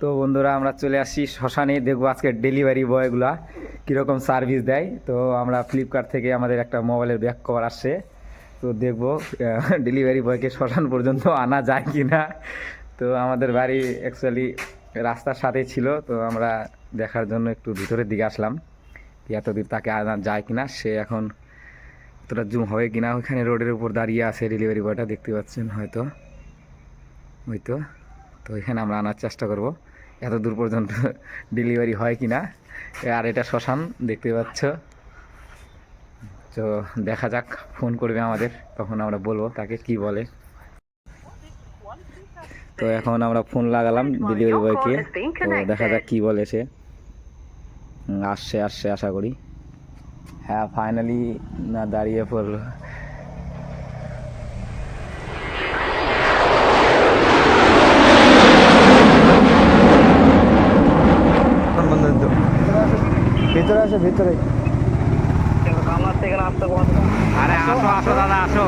তো বন্ধুরা, আমরা চলে আসি শ্মশানে। দেখব আজকে ডেলিভারি বয়গুলা কীরকম সার্ভিস দেয়। তো আমরা ফ্লিপকার্ট থেকে আমাদের একটা মোবাইলের ব্যাক কভার আসছে। তো দেখব ডেলিভারি বয়কে শ্মশান পর্যন্ত আনা যায় কি না তো আমাদের বাড়ি অ্যাকচুয়ালি রাস্তার সাথে ছিল। তো আমরা দেখার জন্য একটু ভিতরের দিকে আসলাম। কি এতদূর তাকে আনা যায় কিনা, সে এখন অতটা জুম হবে কিনা, ওইখানে রোডের উপর দাঁড়িয়ে আছে ডেলিভারি বয়টা দেখতে পাচ্ছেন হয়তো। ওই তো তো এখানে আমরা আনার চেষ্টা করব। এত দূর পর্যন্ত ডেলিভারি হয় কি না? আর এটা শ্মশান, দেখতে পাচ্ছ। তো দেখা যাক, ফোন করবে আমাদের, তখন আমরা বলব তাকে কি বলে। তো এখন আমরা ফোন লাগালাম ডেলিভারি বয়কে। দেখা যাক কি বলে সে। আসছে আসছে, আশা করি। হ্যাঁ ফাইনালি না দাঁড়িয়ে পড়ল। ভিতরে আসো ভিতরে। আরে আসো আসো দাদা আসো।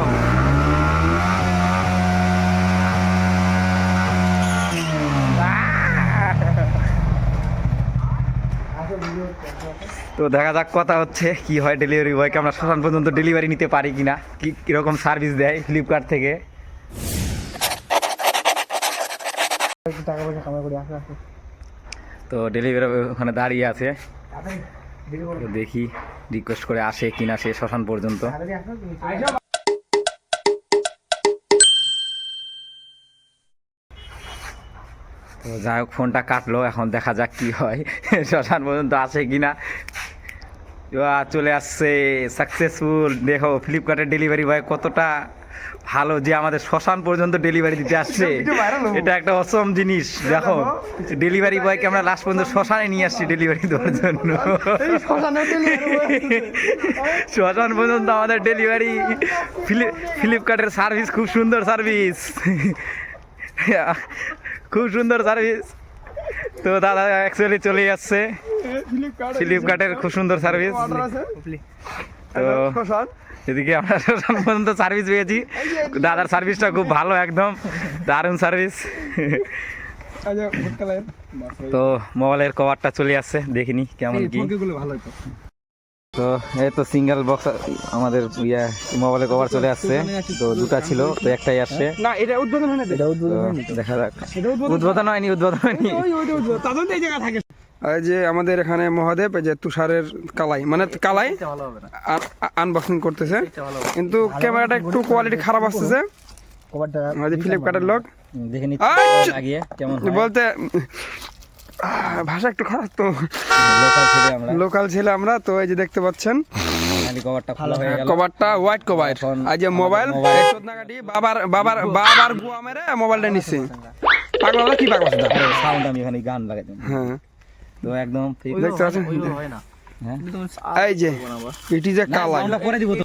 তো দেখা যাক কথা হচ্ছে কি হয় ডেলিভারি বয়কে আমরা শ্মশান পর্যন্ত ডেলিভারি নিতে পারি কিনা কি কীরকম সার্ভিস দেয় ফ্লিপকার্ট থেকে। টাকা পয়সা কামাই করি আসো আসো। তো ডেলিভারি ওখানে দাঁড়িয়ে আছে। দেখি। রিকোয়েস্ট করে আসে কিনা সে শ্মশান পর্যন্ত। তো যাই হোক ফোনটা কাটলো এখন দেখা যাক কি হয়। শ্মশান পর্যন্ত আসে কিনা। চলে আসছে সাকসেসফুল দেখো ফ্লিপকার্টের ডেলিভারি বয় কতটা ভালো যে আমাদের শ্মশান পর্যন্ত ডেলিভারি দিতে আসছে। এটা একটা অসম জিনিস দেখো। ডেলিভারি বয়কে আমরা লাস্ট পর্যন্ত শ্মশানে নিয়ে আসছি ডেলিভারি দেওয়ার জন্য। শ্মশান পর্যন্ত আমাদের ডেলিভারি ফ্লিপকার্টের সার্ভিস খুব সুন্দর সার্ভিস খুব সুন্দর সার্ভিস তো দাদা অ্যাকচুয়ালি চলে যাচ্ছে। ফ্লিপকার্টের খুব সুন্দর সার্ভিস তো এদিকে আমরা শ্মশান পর্যন্ত সার্ভিস পেয়েছি দাদার সার্ভিসটা খুব ভালো একদম দারুণ সার্ভিস আচ্ছা। তো মোবাইলের কভারটা চলে আসছে দেখিনি কেমন কি ভালো। তো এই তো সিঙ্গেল বক্স আমাদের ইয়া মোবাইলের কভার চলে আসছে। তো দুটা ছিল তো একটাই আসছে। না এটা উদ্বোধন হয় না এটা উদ্বোধন হয়নি দেখা যাক। এটা উদ্বোধন হয়নি? উদ্বোধন হয়নি ওই ওই উদ্বোধন তাদের এই জায়গা থাকে। এই যে আমাদের এখানে মহাদেব এই যে তুষারের কালাই মানে কালাই ভালো আনবক্সিং করতেছে। কিন্তু ক্যামেরাটা একটু কোয়ালিটি খারাপ আসতেছে। কভারটা আমাদের ফ্লিপকার্টের লোক দেখে নিচ্ছি! লাগিয়ে কেমন বলতে ভাষা একটু খারাপ তো। লোকাল ছেলে আমরা। লোকাল ছেলে আমরা তো এই যে দেখতে পাচ্ছেন। কভারটা খোলা হয়ে গেল। কভারটা হোয়াইট কভার আর যে মোবাইল। বাবার বাবার বাবার গুয়া মেরে মোবাইলটা নিচ্ছে পাগল হলো কি পাগল? সাউন্ড আমি এখানে গান লাগাই দিই। হ্যাঁ। তো একদম ঠিক দেখতে পাচ্ছেন? হ্যাঁ এই যে এটি যে কালাই আমরা করে দিব তো।